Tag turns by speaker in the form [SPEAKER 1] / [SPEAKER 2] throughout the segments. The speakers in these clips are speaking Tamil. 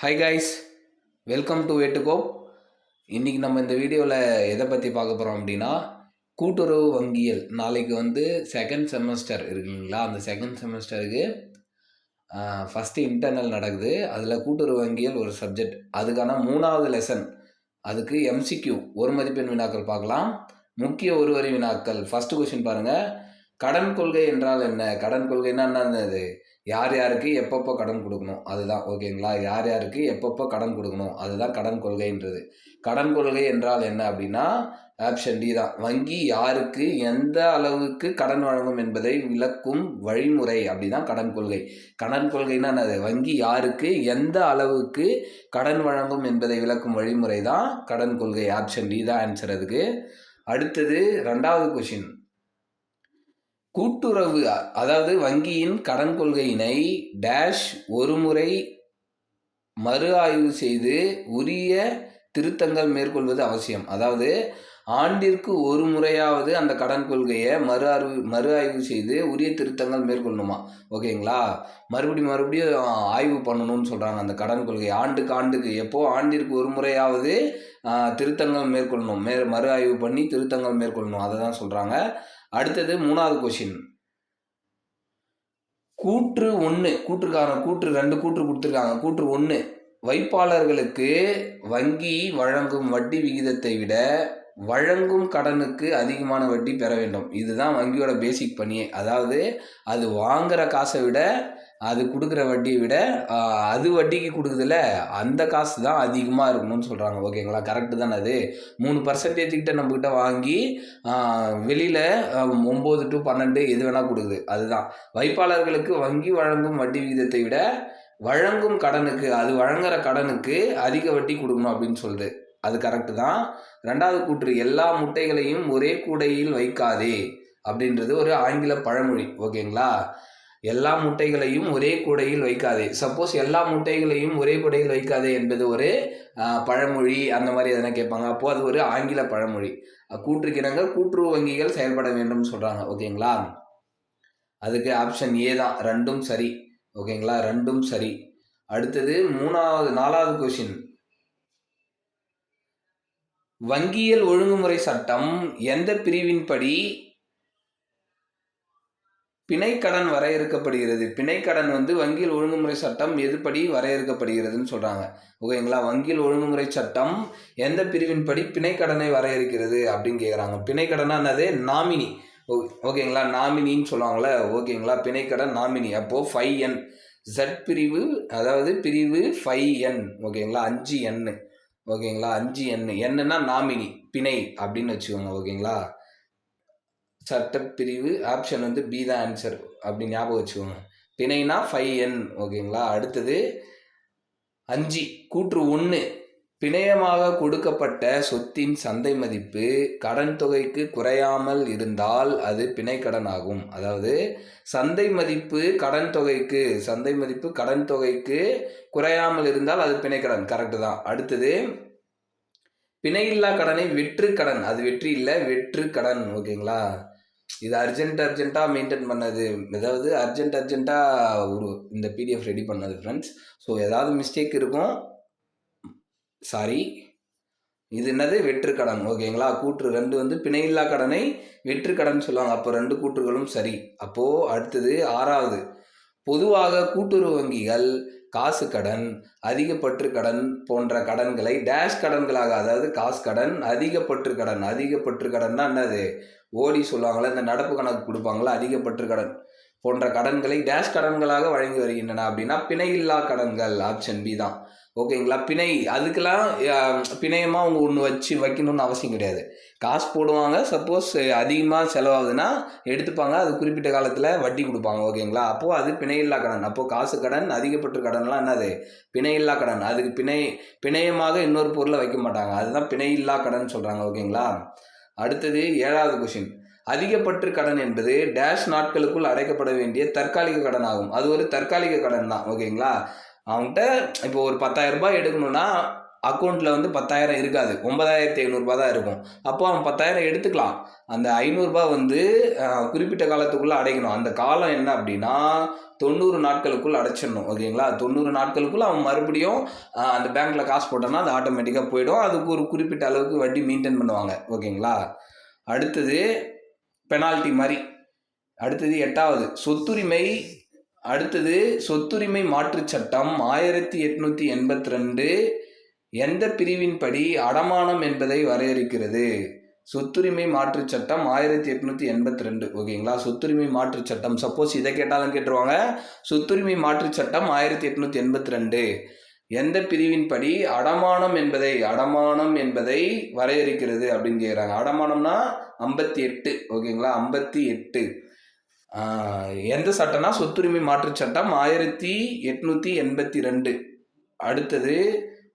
[SPEAKER 1] ஹாய் கைஸ் வெல்கம் டு வேட்டுகோப் இன்றைக்கி நம்ம இந்த வீடியோவில் எதை பற்றி பார்க்க போகிறோம் அப்படின்னா கூட்டுறவு வங்கியல் நாளைக்கு வந்து செகண்ட் செமஸ்டர் இருக்குங்களா அந்த செகண்ட் செமஸ்டருக்கு ஃபஸ்ட்டு இன்டர்னல் நடக்குது. அதில் கூட்டுறவு வங்கியல் ஒரு சப்ஜெக்ட் அதுக்கான மூணாவது லெசன் அதுக்கு எம்சிக்யூ ஒரு மதிப்பெண் வினாக்கள் பார்க்கலாம். முக்கிய ஒருவரி வினாக்கள். ஃபஸ்ட்டு கொஷின் பாருங்கள் கடன் கொள்கை என்றால் என்ன? கடன் கொள்கைன்னா என்னது யார் யாருக்கு எப்பப்போ கடன் கொடுக்கணும்? அதுதான். ஓகேங்களா? யார் யாருக்கு எப்பப்போ கடன் கொடுக்கணும்? அதுதான் கடன் கொள்கைன்றது. கடன் கொள்கை என்றால் என்ன அப்படின்னா ஆப்ஷன் டி தான். வங்கி யாருக்கு எந்த அளவுக்கு கடன் வழங்கும் என்பதை விளக்கும் வழிமுறை அப்படிதான் கடன் கொள்கை. கடன் கொள்கைன்னா என்னது? வங்கி யாருக்கு எந்த அளவுக்கு கடன் வழங்கும் என்பதை விளக்கும் வழிமுறை தான் கடன் கொள்கை. ஆப்ஷன் டி தான் ஆன்சர் அதுக்கு. அடுத்தது ரெண்டாவது கொஷின் கூட்டுறவு அதாவது வங்கியின் கடன் கொள்கையினை டேஷ் ஒரு முறை மறு ஆய்வு செய்து உரிய திருத்தங்கள் மேற்கொள்வது அவசியம். அதாவது ஆண்டிற்கு ஒரு முறையாவது அந்த கடன் கொள்கையை மறு ஆய்வு மறு ஆய்வு செய்து உரிய திருத்தங்கள் மேற்கொள்ளணுமா? ஓகேங்களா? மறுபடியும் மறுபடியும் ஆய்வு பண்ணணும்னு சொல்கிறாங்க அந்த கடன் கொள்கை. ஆண்டுக்கு ஆண்டுக்கு எப்போ ஆண்டிற்கு ஒரு முறையாவது திருத்தங்கள் மேற்கொள்ளணும். மே மறு ஆய்வு பண்ணி திருத்தங்கள் மேற்கொள்ளணும். அதை தான் சொல்கிறாங்க அடுத்தது மூணாவது கொஷின் கூற்று ஒன்று கூற்றுக்கான கூற்று ரெண்டு கூற்று கொடுத்துருக்காங்க. கூற்று ஒன்று வைப்பாளர்களுக்கு வங்கி வழங்கும் வட்டி விகிதத்தை விட வழங்கும் கடனுக்கு அதிகமான வட்டி பெற வேண்டும். இதுதான் வங்கியோட பேசிக் பணியே. அதாவது அது வாங்குற காசை விட அது கொடுக்குற வட்டியை விட அது வட்டிக்கு கொடுக்குதுல அந்த காசு தான் அதிகமாக இருக்கணும்னு சொல்கிறாங்க ஓகேங்களா கரெக்டு தானே அது? மூணு பர்சன்டேஜ் கிட்ட நம்மக்கிட்ட வாங்கி வெளியில் ஒம்பது டு பன்னெண்டு எது வேணால் கொடுக்குது. அதுதான். வைப்பாளர்களுக்கு வங்கி வழங்கும் வட்டி விகிதத்தை விட வழங்கும் கடனுக்கு அது வழங்குற கடனுக்கு அதிக வட்டி கொடுக்கணும் அப்படின்னு சொல்லுது அது கரெக்டு தான். ரெண்டாவது கூற்று எல்லா முட்டைகளையும் ஒரே கூடையில் வைக்காதே அப்படின்றது ஒரு ஆங்கில பழமொழி. ஓகேங்களா எல்லா முட்டைகளையும் ஒரே கூடையில் வைக்காதே. சப்போஸ் எல்லா முட்டைகளையும் ஒரே கூடையில் வைக்காதே என்பது ஒரு பழமொழி அந்த மாதிரி எதனா கேட்பாங்க. அப்போது அது ஒரு ஆங்கில பழமொழி. கூற்றுக்கிணங்க கூட்டுறவு வங்கிகள் செயல்பட வேண்டும் சொல்கிறாங்க ஓகேங்களா? அதுக்கு ஆப்ஷன் ஏ தான். ரெண்டும் சரி. ஓகேங்களா? ரெண்டும் சரி. அடுத்தது மூணாவது நாலாவது கொஷின் வங்கியல் ஒழுங்குமுறை சட்டம் எந்த பிரிவின்படி பிணைக்கடன் வரையறுக்கப்படுகிறது. பிணைக்கடன் வந்து வங்கியில் ஒழுங்குமுறை சட்டம் எதுபடி வரையறுக்கப்படுகிறதுன்னு சொல்கிறாங்க ஓகேங்களா? வங்கியில் ஒழுங்குமுறை சட்டம் எந்த பிரிவின்படி பிணைக்கடனை வரையறுக்கிறது அப்படின்னு கேட்குறாங்க பிணைக்கடனா என்னது? நாமினி. ஓ- ஓகேங்களா? நாமினின்னு சொல்லுவாங்கள்ல ஓகேங்களா? பிணைக்கடன் நாமினி. அப்போது ஃபைவ் என். ஜட் பிரிவு அதாவது பிரிவு ஃபைவ் என். ஓகேங்களா? அஞ்சு எண்ணு ஓகேங்களா? அஞ்சு எண்ணு என்னன்னா நாமினி பிணை அப்படின்னு வச்சுக்கோங்க. ஓகேங்களா? சட்டப்பிரிவு ஆப்ஷன் வந்து பி தான் ஆன்சர் அப்படி ஞாபகம் வச்சுக்கோங்க. பிணைனா ஃபைவ் என் ஓகேங்களா அடுத்தது அஞ்சு கூற்று ஒன்று பிணையமாக கொடுக்கப்பட்ட சொத்தின் சந்தை மதிப்பு கடன் தொகைக்கு குறையாமல் இருந்தால் அது பிணைக்கடன் ஆகும் அதாவது சந்தை மதிப்பு கடன் தொகைக்கு சந்தை மதிப்பு கடன் தொகைக்கு குறையாமல் இருந்தால் அது பிணைக்கடன். கரெக்டு தான். அடுத்தது பிணையில்லா கடனை வெற்று கடன் அது வெற்றி இல்லை வெற்று கடன் ஓகேங்களா இது அர்ஜென்ட் அர்ஜென்ட்டாக மெயின்டைன் பண்ணது. அதாவது அர்ஜென்ட் அர்ஜென்ட்டாக ஒரு இந்த பிடிஎஃப் ரெடி பண்ணது ஃப்ரெண்ட்ஸ் ஸோ ஏதாவது மிஸ்டேக் இருக்கும் சாரி இது என்னது? வெற்று கடன். ஓகேங்களா கூற்று ரெண்டு வந்து பிணையில்லா கடனை வெற்று கடன் சொல்லுவாங்க. அப்போ ரெண்டு கூற்றுகளும் சரி. அப்போது அடுத்தது ஆறாவது. பொதுவாக கூட்டுறவு வங்கிகள் காசு கடன் அதிகப்பற்று கடன் போன்ற கடன்களை டேஷ் கடன்களாக அதாவது காசு கடன் அதிகப்பற்று கடன் அதிகப்பற்று கடன்னா என்னது? ஓடி சொல்லுவாங்களே இந்த நடப்பு கணக்கு கொடுப்பாங்களா அதிகப்பற்று கடன் போன்ற கடன்களை டேஷ் கடன்களாக வழங்கி வருகின்றன அப்படின்னா பிணை இல்லா கடன்கள் ஆப்ஷன் பி தான். ஓகேங்களா பிணை அதுக்கெல்லாம் பிணையமாக அவங்க ஒன்று வச்சு வைக்கணும்னு அவசியம் கிடையாது. காசு போடுவாங்க சப்போஸ் அதிகமாக செலவாகுதுன்னா எடுத்துப்பாங்க அது குறிப்பிட்ட காலத்தில் வட்டி கொடுப்பாங்க ஓகேங்களா அப்போது அது பிணையில்லா கடன். அப்போது காசு கடன் அதிகப்பட்ட கடன்லாம் என்னது? பிணையில்லா கடன். அதுக்கு பிணை பிணையமாக இன்னொரு பொருளை வைக்க மாட்டாங்க. அதுதான் பிணையில்லா கடன் சொல்கிறாங்க ஓகேங்களா அடுத்தது ஏழாவது கொஷின் அதிகப்பற்று கடன் என்பது டேஷ் நாட்களுக்குள் அடைக்கப்பட வேண்டிய தற்காலிக கடன் ஆகும் அது ஒரு தற்காலிக கடன் தான். ஓகேங்களா அவன்கிட்ட இப்போ ஒரு 10000 ரூபாய் எடுக்கணும்னா அக்கௌண்ட்டில் வந்து பத்தாயிரம் இருக்காது. ஒன்பதாயிரத்தி ஐநூறுரூபா தான் இருக்கும். அப்போ அவன் பத்தாயிரம் எடுத்துக்கலாம். அந்த ஐநூறுரூபா வந்து குறிப்பிட்ட காலத்துக்குள்ளே அடைக்கணும். அந்த காலம் என்ன அப்படின்னா தொண்ணூறு நாட்களுக்குள் அடைச்சிடணும். ஓகேங்களா? தொண்ணூறு நாட்களுக்குள்ள அவன் மறுபடியும் அந்த பேங்க்கில் காசு போட்டோன்னா அது ஆட்டோமேட்டிக்காக போயிடும். அதுக்கு ஒரு குறிப்பிட்ட அளவுக்கு வட்டி மெயின்டைன் பண்ணுவாங்க. ஓகேங்களா? அடுத்தது பெனால்ட்டி மாதிரி. அடுத்தது எட்டாவது சொத்துரிமை. அடுத்தது சொத்துரிமை மாற்றுச் சட்டம் ஆயிரத்தி எட்நூற்றி எண்பத்தி ரெண்டு. எந்த பிரிவின்படி அடமானம் என்பதை வரையறுக்கிறது? சொத்துரிமை மாற்றுச் சட்டம் ஆயிரத்தி எட்நூத்தி எண்பத்தி ரெண்டு ஓகேங்களா? சொத்துரிமை மாற்றுச் சட்டம். சப்போஸ் இதை கேட்டாலும் கேட்டுருவாங்க. சொத்துரிமை மாற்றுச் சட்டம் ஆயிரத்தி எட்நூத்தி எண்பத்தி ரெண்டு எந்த பிரிவின்படி அடமானம் என்பதை அடமானம் என்பதை வரையறுக்கிறது அப்படின்னு கேட்குறாங்க அடமானம்னா ஐம்பத்தி எட்டு. ஓகேங்களா? ஐம்பத்தி எட்டு. எந்த சட்டம்னா சொத்துரிமை மாற்றுச் சட்டம் ஆயிரத்தி எட்நூத்தி எண்பத்தி ரெண்டு அடுத்தது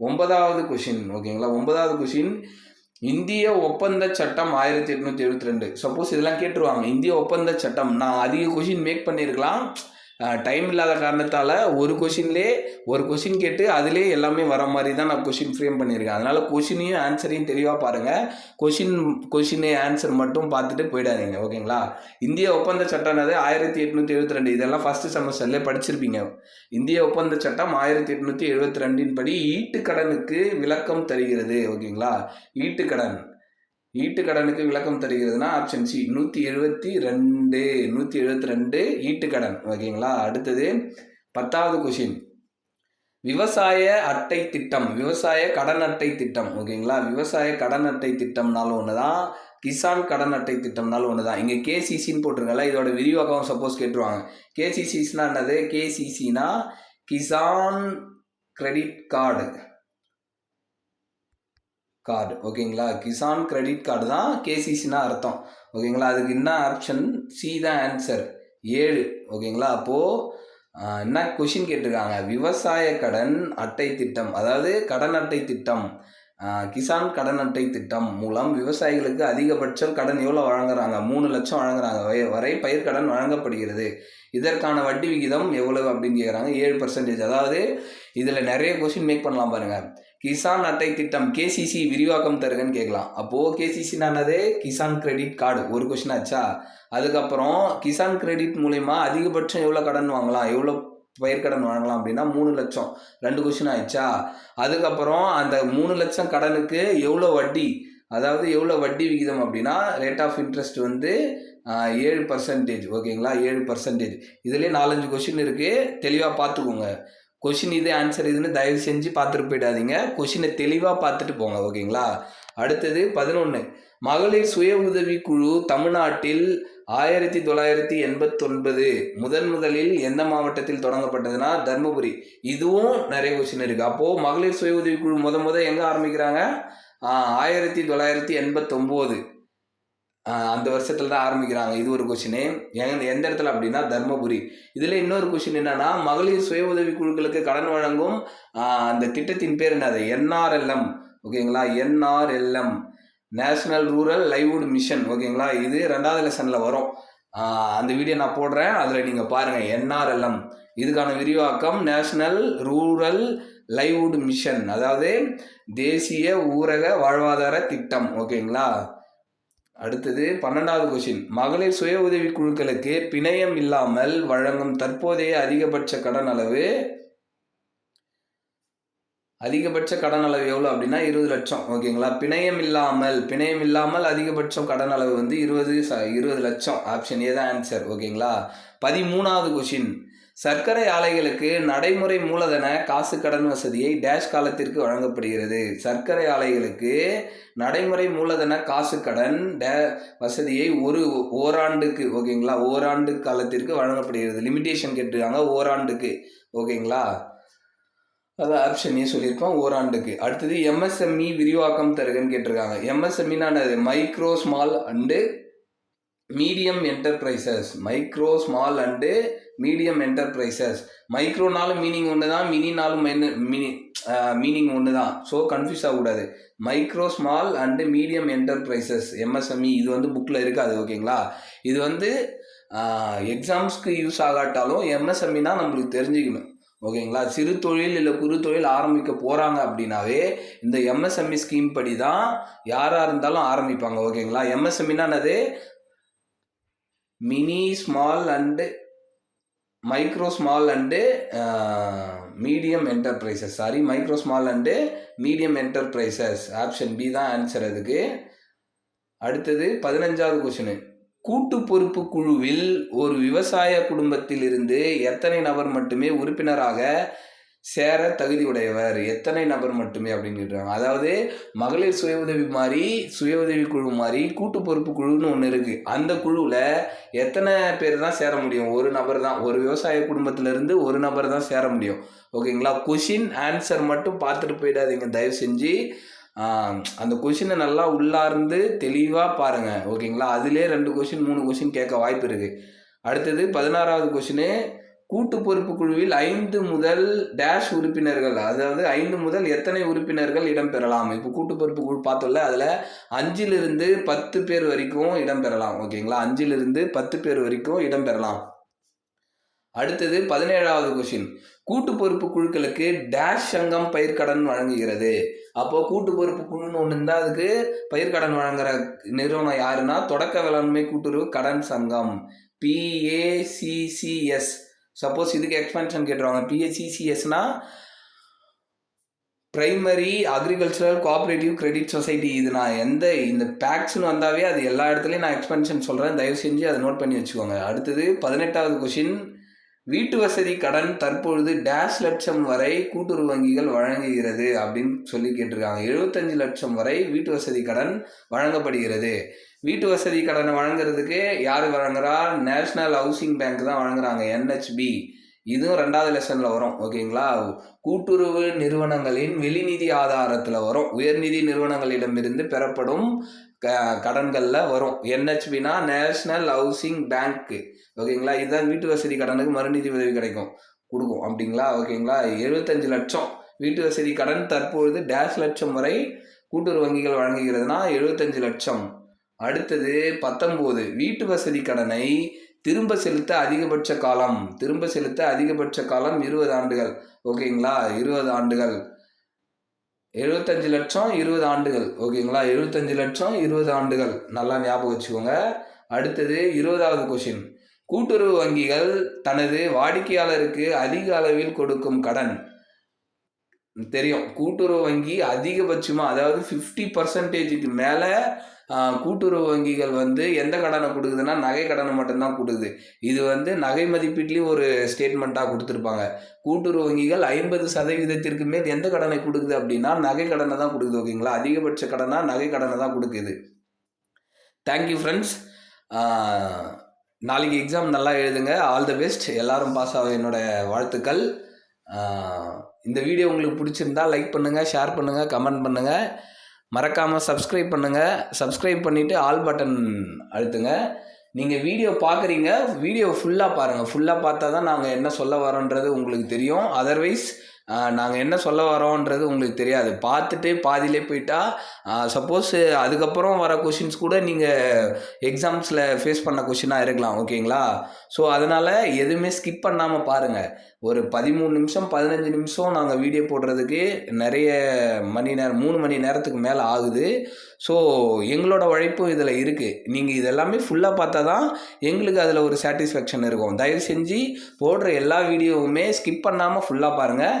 [SPEAKER 1] ஒன்பதாவது கொஷின் ஓகேங்களா ஒன்பதாவது கொஷின் இந்திய ஒப்பந்த சட்டம் ஆயிரத்தி எட்நூத்தி எழுபத்தி ரெண்டு. சப்போஸ் இதெல்லாம் கேட்டுருவாங்க. இந்திய ஒப்பந்த சட்டம். நான் அதிக கொஷின் மேக் பண்ணியிருக்கலாம். டைம் இல்லாத காரணத்தால் ஒரு கொஷின்லே ஒரு கொஷின் கேட்டு அதிலே எல்லாமே வர மாதிரி தான் நான் கொஷின் ஃப்ரேம் பண்ணியிருக்கேன். அதனால் கொஷினையும் ஆன்சரையும் தெளிவாக பாருங்கள் கொஷின் கொஷினு ஆன்சர் மட்டும் பார்த்துட்டு போயிடாதீங்க ஓகேங்களா? இந்திய ஒப்பந்த சட்டம்னது ஆயிரத்தி எட்நூற்றி எழுபத்தி ரெண்டு இதெல்லாம் ஃபஸ்ட்டு செமஸ்டர்லேயே படிச்சிருப்பீங்க. இந்திய ஒப்பந்த சட்டம் ஆயிரத்தி எட்நூற்றி எழுபத்தி ரெண்டின் படி ஈட்டுக்கடனுக்கு விளக்கம் தருகிறது ஓகேங்களா? ஈட்டுக்கடன். ஈட்டுக்கடனுக்கு விளக்கம் தருகிறதுனா ஆப்ஷன் சி நூற்றி எழுபத்தி ரெண்டு நூற்றி எழுபத்தி ரெண்டு ஈட்டுக்கடன். ஓகேங்களா? அடுத்தது பத்தாவது கொஷின் விவசாய அட்டை திட்டம். விவசாய கடன் அட்டை திட்டம். ஓகேங்களா? விவசாய கடன் அட்டை திட்டம்னாலும் ஒன்று தான் கிசான் கடன் அட்டை திட்டம்னாலும் ஒன்று தான் இங்கே கேசிசின்னு போட்டிருக்கல இதோட விரிவாக்கம் சப்போஸ் கேட்டுருவாங்க. கேசிசிஸ்னா என்னது? கேசிசினா கிசான் கிரெடிட் கார்டு. கார்டு ஓகேங்களா? கிசான் கிரெடிட் கார்டு தான் கேசிசினா அர்த்தம். ஓகேங்களா? அதுக்கு என்ன ஆப்ஷன் சி தான் ஆன்சர் ஏழு. ஓகேங்களா? அப்போது என்ன கொஷின் கேட்டிருக்காங்க? விவசாய கடன் அட்டை திட்டம். அதாவது கடன் அட்டை திட்டம். கிசான் கடன் அட்டை திட்டம் மூலம் விவசாயிகளுக்கு அதிகபட்சம் கடன் எவ்வளோ வழங்குறாங்க? மூணு லட்சம் வழங்குறாங்க. வரை- பயிர் பயிர்க்கடன் வழங்கப்படுகிறது. இதற்கான வட்டி விகிதம் எவ்வளவு அப்படின்னு கேட்குறாங்க ஏழு பர்சன்டேஜ் அதாவது இதில் நிறைய கொஷின் மேக் பண்ணலாம் பாருங்கள் கிசான் அட்டை திட்டம் கேசிசி விரிவாக்கம் தருகன்னு கேட்கலாம். அப்போது கேசிசினானது கிசான் கிரெடிட் கார்டு. ஒரு கொஷின் ஆச்சா? அதுக்கப்புறம் கிசான் கிரெடிட் மூலயமா அதிகபட்சம் எவ்வளோ கடன் வாங்கலாம்? எவ்வளோ பயிர்க்கடன் வாங்கலாம் அப்படின்னா மூணு லட்சம். ரெண்டு கொஷின் ஆயிடுச்சா? அதுக்கப்புறம் அந்த மூணு லட்சம் கடனுக்கு எவ்வளோ வட்டி? அதாவது எவ்வளோ வட்டி விகிதம் அப்படின்னா ரேட் ஆஃப் இன்ட்ரெஸ்ட் வந்து ஏழு பர்சன்டேஜ் ஓகேங்களா ஏழு பர்சன்டேஜ் இதுலேயே நாலஞ்சு கொஷின் இருக்குது தெளிவாக பார்த்துக்கோங்க. கொஷின் இது ஆன்சர் இதுன்னு தயவு செஞ்சு பார்த்துட்டு போயிடாதீங்க. கொஷினை தெளிவாக பார்த்துட்டு போங்க ஓகேங்களா? அடுத்தது பதினொன்று மகளிர் சுய உதவி குழு தமிழ்நாட்டில் ஆயிரத்தி தொள்ளாயிரத்தி எண்பத்தொன்பது முதன் முதலில் எந்த மாவட்டத்தில் தொடங்கப்பட்டதுன்னா தர்மபுரி. இதுவும் நிறைய கொஷின் இருக்குது அப்போது மகளிர் சுய உதவி குழு முத முத எங்கே ஆரம்பிக்கிறாங்க? ஆயிரத்தி தொள்ளாயிரத்தி எண்பத்தொம்போது. அந்த வருஷத்தில் தான் ஆரம்பிக்கிறாங்க. இது ஒரு கொஸ்டின் எந்த இடத்துல அப்படின்னா தர்மபுரி. இதில் இன்னொரு கொஸ்டின் என்னன்னா மகளிர் சுய உதவி குழுக்களுக்கு கடன் வழங்கும் அந்த திட்டத்தின் பேர் என்னது? என்ஆர்எல்எம். ஓகேங்களா? NRLM. National rural livelihood mission. ஓகேங்களா? இது ரெண்டாவது லெசனில் வரும். அந்த வீடியோ நான் போடுறேன். அதில் நீங்கள் பாருங்கள் என்ஆர்எல்எம். இதுக்கான விரிவாக்கம் நேஷனல் ரூரல் லைவ்வுட் மிஷன். அதாவது தேசிய ஊரக வாழ்வாதார திட்டம். ஓகேங்களா? அடுத்தது பன்னெண்டாவது கொஷின் மகளிர் சுய உதவி குழுக்களுக்கு பிணையம் இல்லாமல் வழங்கும் தற்போதைய அதிகபட்ச கடன் அளவு அதிகபட்ச கடன் அளவு எவ்வளோ அப்படின்னா இருபது லட்சம். ஓகேங்களா பிணையம் இல்லாமல் பிணையம் இல்லாமல் அதிகபட்சம் கடன் அளவு வந்து இருபது ச இருபது லட்சம். ஆப்ஷன் ஏ தான் ஆன்சர் ஓகேங்களா பதிமூணாவது கொஷின் சர்க்கரை ஆலைகளுக்கு நடைமுறை மூலதன காசு கடன் வசதியை டேஷ் காலத்திற்கு வழங்கப்படுகிறது. சர்க்கரை ஆலைகளுக்கு நடைமுறை மூலதன காசு கடன் டே வசதியை ஒரு ஓராண்டுக்கு ஓகேங்களா? ஓராண்டு காலத்திற்கு வழங்கப்படுகிறது. லிமிட்டேஷன் கேட்டிருக்காங்க ஓராண்டுக்கு ஓகேங்களா? அது ஆப்ஷன் சொல்லியிருக்கோம் ஓராண்டுக்கு. அடுத்தது எம்எஸ்எம்இ விரிவாக்கம் தருகன்னு கேட்டிருக்காங்க. எம்எஸ்எம்இனா micro small and medium enterprises. Micro small and medium enterprises மைக்ரோனாலும் meaning ஒன்று தான் மினினாலும் மினி மீனிங் ஒன்று தான் ஸோ கன்ஃபியூஸ் ஆகக்கூடாது. Micro small and medium enterprises MSME இது வந்து புக்கில் இருக்காது ஓகேங்களா? இது வந்து எக்ஸாம்ஸ்க்கு யூஸ் ஆகாட்டாலும் எம்எஸ்எம்இனா நம்மளுக்கு தெரிஞ்சுக்கணும் ஓகேங்களா? சிறு தொழில் இல்லை குறு தொழில் ஆரம்பிக்க போகிறாங்க அப்படின்னாவே இந்த எம்எஸ்எம்இ ஸ்கீம் படி தான் யாராக இருந்தாலும் ஆரம்பிப்பாங்க ஓகேங்களா? எம்எஸ்எம்இனா என்னது? Mini small and micro small and medium enterprises sorry micro small and medium enterprises option B தான் ஆன்சர் அதுக்கு. அடுத்தது பதினஞ்சாவது கொஷினு கூட்டு பொறுப்பு குழுவில் ஒரு விவசாய குடும்பத்தில் இருந்து எத்தனை நபர் மட்டுமே உறுப்பினராக சேர தகுதி உடையவர் எத்தனை நபர் மட்டுமே அப்படின்னு கேட்டுருக்காங்க அதாவது மகளிர் சுய உதவி மாதிரி சுய உதவி குழு மாதிரி கூட்டு பொறுப்பு குழுன்னு ஒன்று இருக்குது அந்த குழுவில் எத்தனை பேர் தான் சேர முடியும்? ஒரு நபர் தான். ஒரு விவசாய குடும்பத்திலேருந்து ஒரு நபர் தான் சேர முடியும். ஓகேங்களா? கொஷின் ஆன்சர் மட்டும் பார்த்துட்டு போயிடாதீங்க. தயவு செஞ்சு அந்த கொஷினை நல்லா உள்ளார்ந்து தெளிவாக பாருங்கள் ஓகேங்களா? அதிலே ரெண்டு கொஷின் மூணு கொஷின் கேட்க வாய்ப்பு இருக்குது அடுத்தது பதினாறாவது கொஷினு கூட்டு பொறுப்பு குழுவில் ஐந்து முதல் டேஷ் உறுப்பினர்கள் அதாவது ஐந்து முதல் எத்தனை உறுப்பினர்கள் இடம்பெறலாம்? இப்போ கூட்டு பொறுப்பு குழு பார்த்தோம்ல அதில் அஞ்சிலிருந்து பத்து பேர் வரைக்கும் இடம்பெறலாம். ஓகேங்களா? அஞ்சிலிருந்து பத்து பேர் வரைக்கும் இடம்பெறலாம். அடுத்தது பதினேழாவது கொஷின் கூட்டு பொறுப்பு குழுக்களுக்கு டேஷ் சங்கம் பயிர்க்கடன் வழங்குகிறது. அப்போ கூட்டு பொறுப்பு குழுன்னு ஒன்று இருந்தால் அதுக்கு பயிர்க்கடன் வழங்குற நிறுவனம் யாருன்னா தொடக்க வேளாண்மை கூட்டுறவு கடன் சங்கம் பிஏசிசிஎஸ் சப்போஸ் இதுக்கு எக்ஸ்பென்ஷன் கேட்டுருவாங்க. பிஏசிசிஎஸ்னா primary agricultural cooperative credit society இது நான் எந்த இந்த பேக்ஸ்னு வந்தாவே அது எல்லா இடத்துலையும் நான் எக்ஸ்பென்ஷன் சொல்கிறேன் தயவு செஞ்சு அதை நோட் பண்ணி வச்சுக்கோங்க. அடுத்தது பதினெட்டாவது கொஷின் வீட்டு வசதி கடன் தற்பொழுது டேஷ் லட்சம் வரை கூட்டுறவு வங்கிகள் வழங்குகிறது அப்படின்னு சொல்லி கேட்டிருக்காங்க. எழுபத்தஞ்சு லட்சம் வரை வீட்டு வசதி கடன் வழங்கப்படுகிறது. வீட்டு வசதி கடனை வழங்குறதுக்கு யார் வழங்குறா? நேஷ்னல் ஹவுசிங் பேங்க் தான் வழங்குறாங்க என்ஹெச்பி. இதுவும் ரெண்டாவது லெசனில் வரும் ஓகேங்களா? கூட்டுறவு நிறுவனங்களின் வெளிநிதி ஆதாரத்தில் வரும். உயர்நிதி நிறுவனங்களிடமிருந்து பெறப்படும் கடன்களில் வரும். என்ஹெச்பினா நேஷ்னல் ஹவுசிங் பேங்க்கு. ஓகேங்களா? இதுதான் வீட்டு வசதி கடனுக்கு மறுநிதி உதவி கிடைக்கும். கொடுக்கும். அப்படிங்களா? ஓகேங்களா? எழுபத்தஞ்சு லட்சம். வீட்டு வசதி கடன் தற்பொழுது டேஷ் லட்சம் வரை கூட்டுறவு வங்கிகள் வழங்குகிறதுனா எழுபத்தஞ்சு லட்சம். அடுத்தது பத்தொம்போது வீட்டு வசதி கடனை திரும்ப செலுத்த அதிகபட்ச காலம். திரும்ப செலுத்த அதிகபட்ச காலம் இருபது ஆண்டுகள். ஓகேங்களா? இருபது ஆண்டுகள். எழுபத்தஞ்சு லட்சம் இருபது ஆண்டுகள். ஓகேங்களா? எழுபத்தஞ்சு லட்சம் இருபது ஆண்டுகள். நல்லா ஞாபகம் வச்சுக்கோங்க. அடுத்தது இருபதாவது கொஷின் கூட்டுறவு வங்கிகள் தனது வாடிக்கையாளருக்கு அதிக அளவில் கொடுக்கும் கடன். தெரியும். கூட்டுறவு வங்கி அதிகபட்சமாக அதாவது ஃபிஃப்டி பர்சன்டேஜுக்கு மேலே கூட்டுறவு வங்கிகள் வந்து எந்த கடனை கொடுக்குதுன்னா நகை கடனை மட்டும்தான் கொடுக்குது இது வந்து நகை மதிப்பீட்லேயும் ஒரு ஸ்டேட்மெண்ட்டாக கொடுத்துருப்பாங்க. கூட்டுறவு வங்கிகள் ஐம்பது சதவீதத்திற்கு மேல் எந்த கடனை கொடுக்குது அப்படின்னா நகை கடனை தான் கொடுக்குது ஓகேங்களா? அதிகபட்ச கடனாக நகை கடனை தான் கொடுக்குது. தேங்க்யூ ஃப்ரெண்ட்ஸ் நாளைக்கு எக்ஸாம் நல்லா எழுதுங்க. ஆல் த பெஸ்ட் எல்லாரும் பாஸ் ஆக என்னோட வாழ்த்துக்கள். இந்த வீடியோ உங்களுக்கு பிடிச்சிருந்தா லைக் பண்ணுங்கள் ஷேர் பண்ணுங்கள் கமெண்ட் பண்ணுங்கள் மறக்காமல் சப்ஸ்கிரைப் பண்ணுங்கள் சப்ஸ்கிரைப் பண்ணிவிட்டு ஆல் பட்டன் அழுத்துங்க. நீங்கள் வீடியோ பார்க்குறீங்க வீடியோ ஃபுல்லாக பாருங்கள் ஃபுல்லாக பார்த்தா தான் நாங்கள் என்ன சொல்ல வரோன்றது உங்களுக்கு தெரியும். அதர்வைஸ் நாங்கள் என்ன சொல்ல வரோன்றது உங்களுக்கு தெரியாது. பார்த்துட்டு பாதியிலே போயிட்டா சப்போஸ் அதுக்கப்புறம் வர கொஷின்ஸ் கூட நீங்கள் எக்ஸாம்ஸில் ஃபேஸ் பண்ண கொஷினாக இருக்கலாம் ஓகேங்களா? ஸோ அதனால் எதுவுமே ஸ்கிப் பண்ணாமல் பாருங்கள் ஒரு பதிமூணு நிமிஷம் பதினஞ்சு நிமிஷம் நாங்கள் வீடியோ போடுறதுக்கு நிறைய மணி நேரம் மூணு மணி நேரத்துக்கு மேலே ஆகுது. ஸோ எங்களோட உழைப்பும் இதில் இருக்குது நீங்கள் இதெல்லாமே ஃபுல்லாக பார்த்தா தான் எங்களுக்கு அதில் ஒரு சாட்டிஸ்ஃபேக்ஷன் இருக்கும். தயவு செஞ்சு போடுற எல்லா வீடியோவுமே ஸ்கிப் பண்ணாமல் ஃபுல்லாக பாருங்கள்